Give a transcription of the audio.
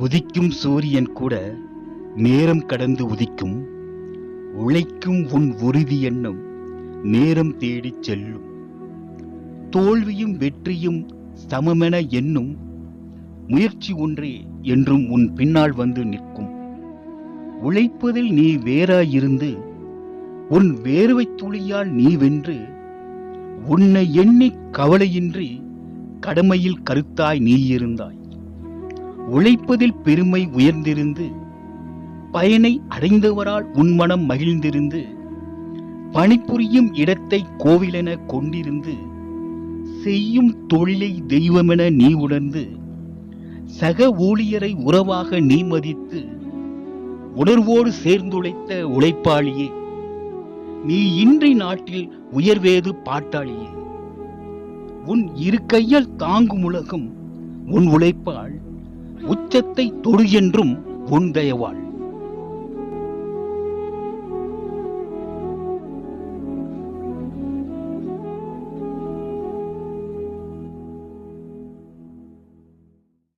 உதிக்கும் சூரியன் கூட நேரம் கடந்து உதிக்கும். உழைக்கும் உன் உறுதி எண்ணம் நேரம் தேடிச் செல்லும். தோல்வியும் வெற்றியும் சமமென எண்ணும். முயற்சி ஒன்றே என்றும் உன் பின்னால் வந்து நிற்கும். உழைப்பதில் நீ வேறாயிருந்து உன் வேர்வை துளியால் நீ வென்று உன்னை எண்ணி கவலையின்றி கடமையில் கருத்தாய் நீ இருந்தாய். உழைப்பதில் பெருமை உயர்ந்திருந்து பயனை அடைந்தவரால் உன் மனம் மகிழ்ந்திருந்து பணிபுரியும் இடத்தை கோவிலென கொண்டிருந்து செய்யும் தொழிலை தெய்வமென நீ உணர்ந்து சக ஊழியரை உறவாக நீ மதித்து உணர்வோடு சேர்ந்துழைத்த உழைப்பாளியே நீ இன்றி நாட்டில் உயர்வேது பாட்டாளியே. உன் இரு கையால் தாங்கும் உலகம் உன் உழைப்பால் உச்சத்தை தொடு என்றும் உன் தயவாள்